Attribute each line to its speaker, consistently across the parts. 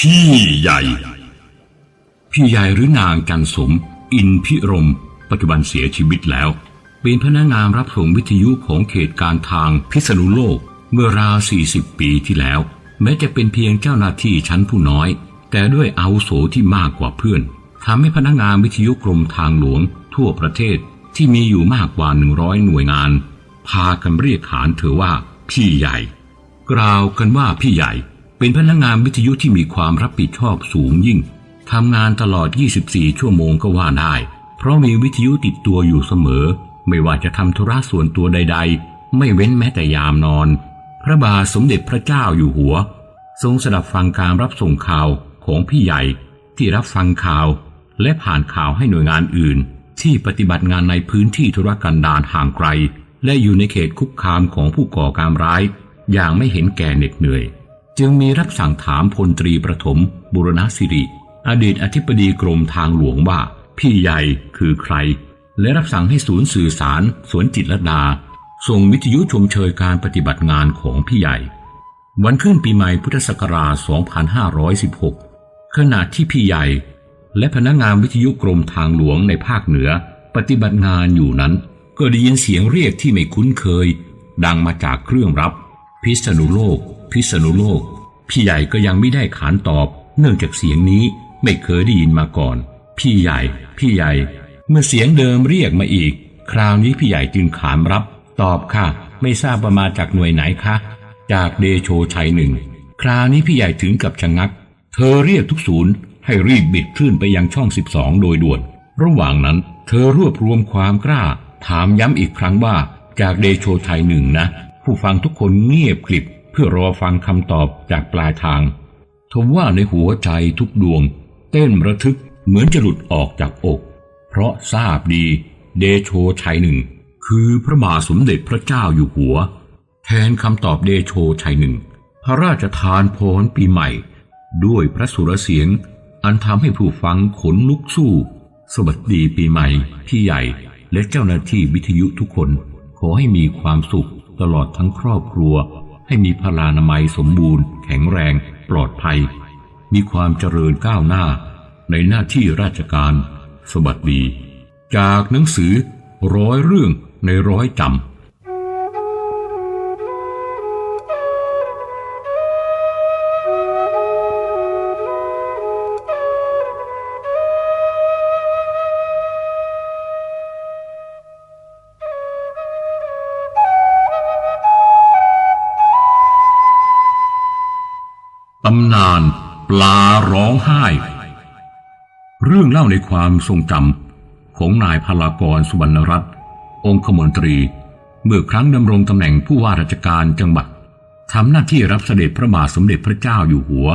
Speaker 1: พี่ใหญ่ พี่ใหญ่หรือนางจันสม อินพิรม ปัจจุบันเสียชีวิตแล้ว เป็นพนักงานรับส่งวิทยุของเขตการทางพิษณุโลก เมื่อราว 40 ปีที่แล้ว แม้จะเป็นเพียงเจ้าหน้าที่ชั้นผู้น้อย แต่ด้วยอาวุโสที่มากกว่าเพื่อนทำให้พนักงานวิทยุกรมทางหลวง ทั่วประเทศที่มีอยู่มากกว่า 100 หน่วยงาน พากันเรียกขานเธอว่าพี่ใหญ่ กล่าวกันว่าพี่ใหญ่ เป็นพนักงานวิทยุที่มีความรับผิดชอบสูงยิ่งทำงานตลอด 24 ชั่วโมงก็ว่าได้ เพราะมีวิทยุติดตัวอยู่เสมอ ไม่ว่าจะทำธุระส่วนตัวใด ๆ ไม่เว้นแม้แต่ยามนอน พระบาทสมเด็จพระเจ้าอยู่หัว ทรงสดับฟังการรับส่งข่าวของพี่ใหญ่ที่รับฟังข่าว และผ่านข่าวให้หน่วยงานอื่น ที่ปฏิบัติงานในพื้นที่ธุรกันดารห่างไกล และอยู่ในเขตคุกคามของผู้ก่อการร้าย อย่างไม่เห็นแก่เหน็ดเหนื่อย จึงมีรับสั่งถามพลตรีประถม บุรณสิริ อดีตอธิบดีกรมทางหลวงว่า พี่ใหญ่คือใคร และรับสั่งให้ศูนย์สื่อสารสวนจิตรดา ส่งวิทยุชมเชยการปฏิบัติงานของพี่ใหญ่ วันขึ้นปีใหม่พุทธศักราช 2516 ขณะที่พี่ใหญ่ และพนักงานวิทยุกรมทางหลวงในภาคเหนือ ปฏิบัติงานอยู่นั้น ก็ได้ยินเสียงเรียกที่ไม่คุ้นเคย ดังมาจากเครื่องรับ พิษณุโลก พิษณุโลก พี่ใหญ่ก็ยังไม่ได้ขานตอบ เนื่องจากเสียงนี้ไม่เคยได้ยินมาก่อน พี่ใหญ่ พี่ใหญ่ เมื่อเสียงเดิมเรียกมาอีก คราวนี้พี่ใหญ่จึงขานรับ ตอบค่ะ ไม่ทราบว่ามาจากหน่วยไหนคะ จากเดโชชัยหนึ่ง คราวนี้พี่ใหญ่ถึงกับชะงัก เธอเรียกทุกศูนย์ให้รีบบิดคลื่นไปยังช่อง 12 โดยด่วน ระหว่างนั้นเธอรวบรวมความกล้า ถามย้ำอีกครั้งว่า จากเดโชชัยหนึ่งนะ ผู้ฟังทุกคนเงียบกริบ พื่อรอฟังคำตอบจากปลายทางทว่าในหัวใจทุกดวง เต้นระทึกเหมือนจะหลุดออกจากอก เพราะทราบดีเดโชชัยหนึ่ง คือพระบาทสมเด็จพระเจ้าอยู่หัว แทนคำตอบเดโชชัยหนึ่ง พระราชทานพรปีใหม่ ด้วยพระสุรเสียง อันทำให้ผู้ฟังขนลุกสู้ สวัสดีปีใหม่ พี่ใหญ่และเจ้าหน้าที่วิทยุทุกคน ขอให้มีความสุขตลอดทั้งครอบครัว ให้มีพลานามัยสมบูรณ์ แข็งแรง ปลอดภัย มีความเจริญก้าวหน้า ในหน้าที่ราชการ สวัสดี จากหนังสือร้อยเรื่องในร้อยจำ ตำนานปลาร้องไห้ เรื่องเล่าในความทรงจำของนายพลากรสุวรรณรัตน์องคมนตรี เมื่อครั้งดำรงตำแหน่งผู้ว่าราชการจังหวัดทำหน้าที่รับเสด็จพระบาทสมเด็จพระเจ้าอยู่หัว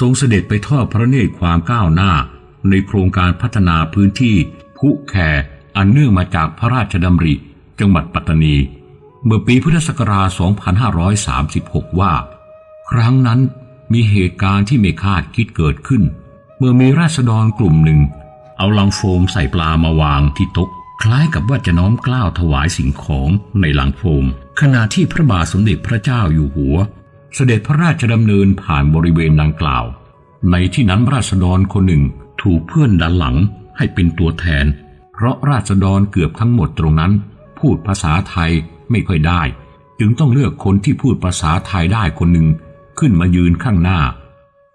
Speaker 1: ทรงเสด็จไปทอดพระเนตรความก้าวหน้า ในโครงการพัฒนาพื้นที่พุแครอันเนื่องมาจากพระราชดำริ จังหวัดปัตตานี เมื่อปีพุทธศักราช 2536 ว่า ครั้งนั้น มีเหตุการณ์ที่ไม่คาดคิดเกิดขึ้น เมื่อมีราษฎรกลุ่มหนึ่ง เอาลังโฟมใส่ปลามาวางที่โต๊ะคล้ายกับว่าจะน้อมกล้าวถวายสิ่งของในลังโฟม ขณะที่พระบาทสมเด็จพระเจ้าอยู่หัว เสด็จพระราชดำเนินผ่านบริเวณดังกล่าว ในที่นั้นราษฎรคนหนึ่งถูกเพื่อนดันหลังให้เป็นตัวแทน เพราะราษฎรเกือบทั้งหมดตรงนั้น พูดภาษาไทยไม่ค่อยได้ จึงต้องเลือกคนที่พูดภาษาไทยได้คนหนึ่ง ขึ้นมายืนข้างหน้า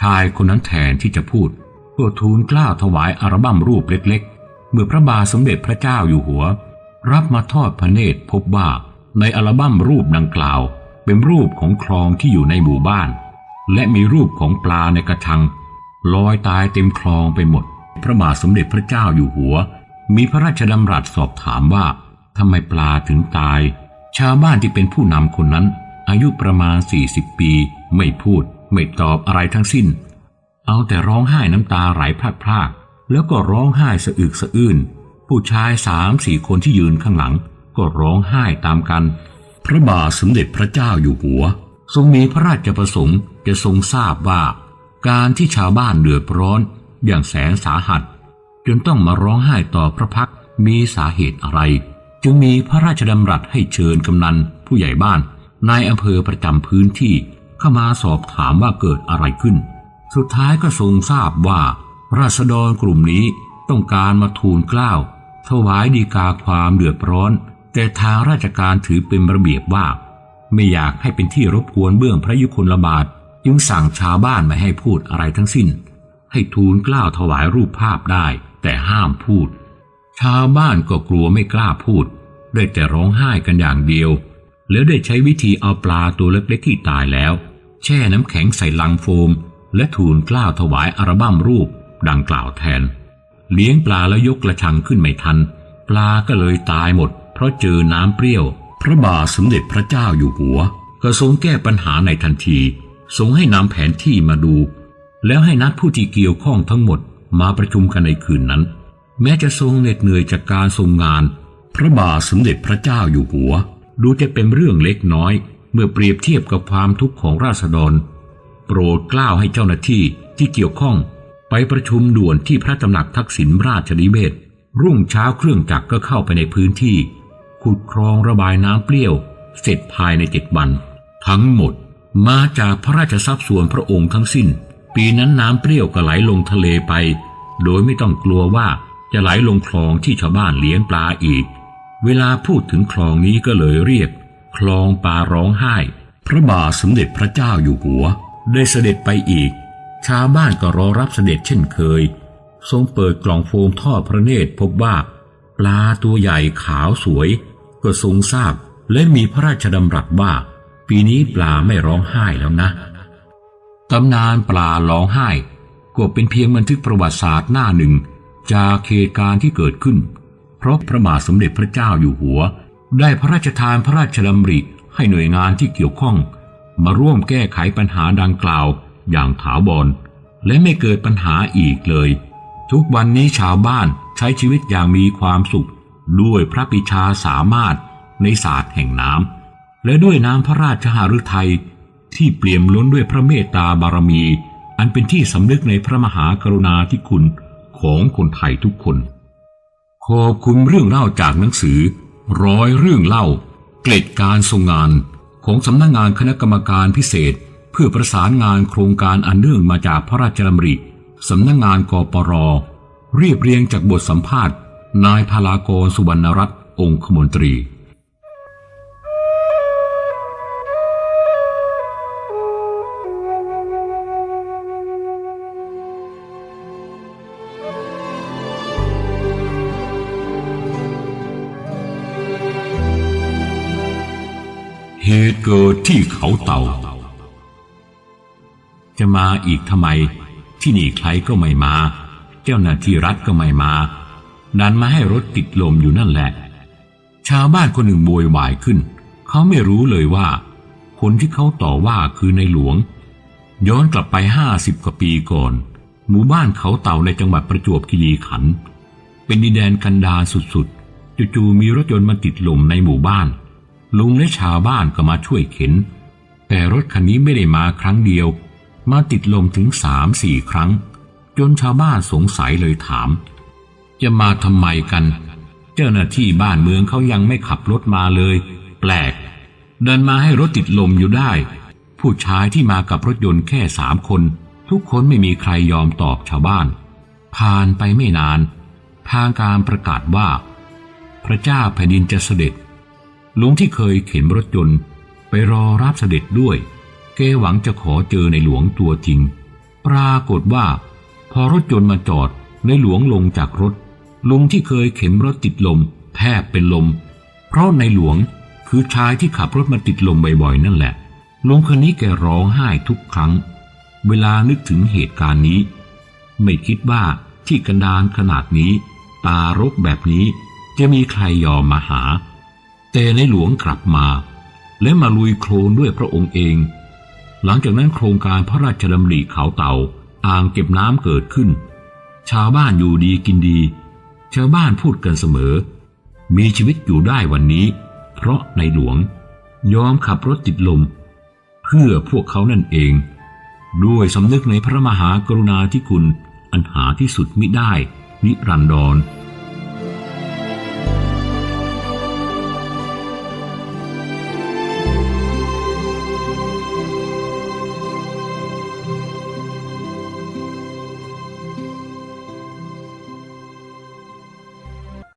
Speaker 1: ชายคนนั้นแทนที่จะพูดเพื่อทูลกล้าวถวายอัลบั้มรูปเล็กๆ เมื่อพระบาทสมเด็จพระเจ้าอยู่หัว รับมาทอดพระเนตรพบว่าในอัลบั้มรูปดังกล่าว เป็นรูปของคลองที่อยู่ในหมู่บ้าน และมีรูปของปลาในกระชังลอยตายเต็มคลองไปหมด พระบาทสมเด็จพระเจ้าอยู่หัว มีพระราชดำรัสสอบถามว่าทำไมปลาถึงตาย ชาวบ้านที่เป็นผู้นำคนนั้น อายุประมาณ 40 ปี ไม่พูดไม่ตอบอะไรทั้งสิ้น เอาแต่ร้องไห้น้ำตาไหลพรากๆแล้วก็ร้องไห้สะอึกสะอื้นผู้ชายสามสี่คนที่ยืนข้างหลัง ก็ร้องไห้ตามกัน พระบาทสมเด็จพระเจ้าอยู่หัว ทรงมีพระราชประสงค์จะทรงทราบว่า การที่ชาวบ้านเดือดร้อนอย่างแสนสาหัส จนต้องมาร้องไห้ต่อพระพักมีสาเหตุอะไร จึงมีพระราชดำรัสให้เชิญกำนันผู้ใหญ่บ้านนายอำเภอประจำพื้นที่ เข้ามาสอบถามว่าเกิดอะไรขึ้น สุดท้ายก็ทรงทราบว่า ราษฎรกลุ่มนี้ต้องการมาทูลกล้าว ถวายดีกาความเดือดร้อน แต่ทางราชการถือเป็นระเบียบว่า ไม่อยากให้เป็นที่รบกวนเบื้องพระยุคลบาท จึงสั่งชาวบ้านไม่ให้พูดอะไรทั้งสิ้น ให้ทูลกล้าวถวายรูปภาพได้ แต่ห้ามพูด ชาวบ้านก็กลัวไม่กล้าพูด ได้แต่ร้องไห้กันอย่างเดียว แล้วได้ใช้วิธีเอาปลาตัวเล็กๆที่ตายแล้ว แช่น้ำแข็งใส่ลังโฟม และทูลกล้าวถวายอัลบั้มรูปดังกล่าวแทน เลี้ยงปลาแล้วยกกระชังขึ้นไม่ทัน ปลาก็เลยตายหมด เพราะเจอน้ำเปรี้ยว พระบาทสมเด็จพระเจ้าอยู่หัวก็ทรงแก้ปัญหาในทันทีทรงให้นำแผนที่มาดู แล้วให้นัดผู้ที่เกี่ยวข้องทั้งหมดมาประชุมกันในคืนนั้น แม้จะทรงเหน็ดเหนื่อยจากการทรงงาน พระบาทสมเด็จพระเจ้าอยู่หัว ดูจะเป็นเรื่องเล็กน้อย เมื่อเปรียบเทียบกับความทุกข์ของราษฎร โปรดกล้าวให้เจ้าหน้าที่ที่เกี่ยวข้องไปประชุมด่วนที่พระตำหนักทักษิณราชนิเวศรุ่งเช้าเครื่องจักรก็เข้าไปในพื้นที่ ขุดคลองระบายน้ำเปรี้ยว เสร็จภายในเจ็ดวัน ทั้งหมดมาจากพระราชทรัพย์ส่วนพระองค์ทั้งสิ้น ปีนั้นน้ำเปรี้ยวก็ไหลลงทะเลไป โดยไม่ต้องกลัวว่าจะไหลลงคลองที่ชาวบ้านเลี้ยงปลาอีก เวลาพูดถึงคลองนี้ก็เลยเรียก คลองปลาร้องไห้ พระบาทสมเด็จพระเจ้าอยู่หัว ได้เสด็จไปอีก ชาวบ้านก็รอรับเสด็จเช่นเคย ทรงเปิดกล่องโฟมทอดพระเนตรพบว่า ปลาตัวใหญ่ขาวสวย ก็ทรงทราบและมีพระราชดำรัสว่า ปีนี้ปลาไม่ร้องไห้แล้วนะตำนานปลาร้องไห้ก็เป็นเพียงบันทึกประวัติศาสตร์หน้าหนึ่ง จากเหตุการณ์ที่เกิดขึ้น เพราะพระบาทสมเด็จพระเจ้าอยู่หัว ได้พระราชทานพระราชดำริให้หน่วยงานที่เกี่ยวข้อง มาร่วมแก้ไขปัญหาดังกล่าวอย่างถาวรและไม่เกิดปัญหาอีกเลย ทุกวันนี้ชาวบ้านใช้ชีวิตอย่างมีความสุข ด้วยพระปิชาสามารถในศาสตร์แห่งน้ำและด้วยน้ำพระราชหฤทัยที่เปี่ยมล้นด้วยพระเมตตาบารมี อันเป็นที่สำนึกในพระมหากรุณาธิคุณของคนไทยทุกคน ขอบคุณเรื่องเล่าจากหนังสือ ร้อยเรื่องเล่า เกล็ดการทรงงาน ของสำนักงงานคณะกรรมการพิเศษ เพื่อประสานงานโครงการอันเนื่องมาจากพระราชดำริสำนักงงานกปร เรียบเรียงจากบทสัมภาษณ์ นายพลากรสุวรรณรัตน์องคมนตรี เหตุเกิดที่เขาเต่า จะมาอีกทำไม ที่นี่ใครก็ไม่มา เจ้าหน้าที่รัฐก็ไม่มาดันมาให้รถติดลมอยู่นั่นแหละ ชาวบ้านคนหนึ่งโวยวายขึ้น เขาไม่รู้เลยว่า คนที่เขาต่อว่าคือในหลวง ย้อนกลับไปห้าสิบกว่าปีก่อน หมู่บ้านเขาเต่าในจังหวัดประจวบคีรีขันธ์เป็นดินแดนกันดาสุดๆจู่ๆมีรถยนต์มาติดลมในหมู่บ้าน ลุงและชาวบ้านก็มาช่วยเข็น แต่รถคันนี้ไม่ได้มาครั้งเดียว มาติดลมถึงสามสี่ครั้ง จนชาวบ้านสงสัยเลยถาม จะมาทำไมกัน เจ้าหน้าที่บ้านเมืองเขายังไม่ขับรถมาเลย แปลก เดินมาให้รถติดลมอยู่ได้ ผู้ชายที่มากับรถยนต์แค่สามคน ทุกคนไม่มีใครยอมตอบชาวบ้าน ผ่านไปไม่นาน ทางการประกาศว่า พระเจ้าแผ่นดินจะเสด็จ ลุงที่เคยเข็นรถยนต์ไปรอรับเสด็จด้วย แกหวังจะขอเจอในหลวงตัวจริง ปรากฏว่า พอรถยนต์มาจอดในหลวงลงจากรถ ลุงที่เคยเข็นรถติดลม แทบเป็นลม เพราะในหลวงคือชายที่ขับรถมาติดลมบ่อยๆนั่นแหละลุงคนนี้แกร้องไห้ทุกครั้ง เวลานึกถึงเหตุการณ์นี้ ไม่คิดว่าที่กันดารขนาดนี้ ตารกแบบนี้จะมีใครยอมมาหา แต่ในหลวงกลับมา และมาลุยโคลนด้วยพระองค์เอง หลังจากนั้นโครงการพระราชดำริเขาเต่าอ่างเก็บน้ำเกิดขึ้น ชาวบ้านอยู่ดีกินดี ชาวบ้านพูดกันเสมอ มีชีวิตอยู่ได้วันนี้ เพราะในหลวงยอมขับรถติดลม เพื่อพวกเขานั่นเอง ด้วยสำนึกในพระมหากรุณาธิคุณอันหาที่สุดมิได้นิรันดร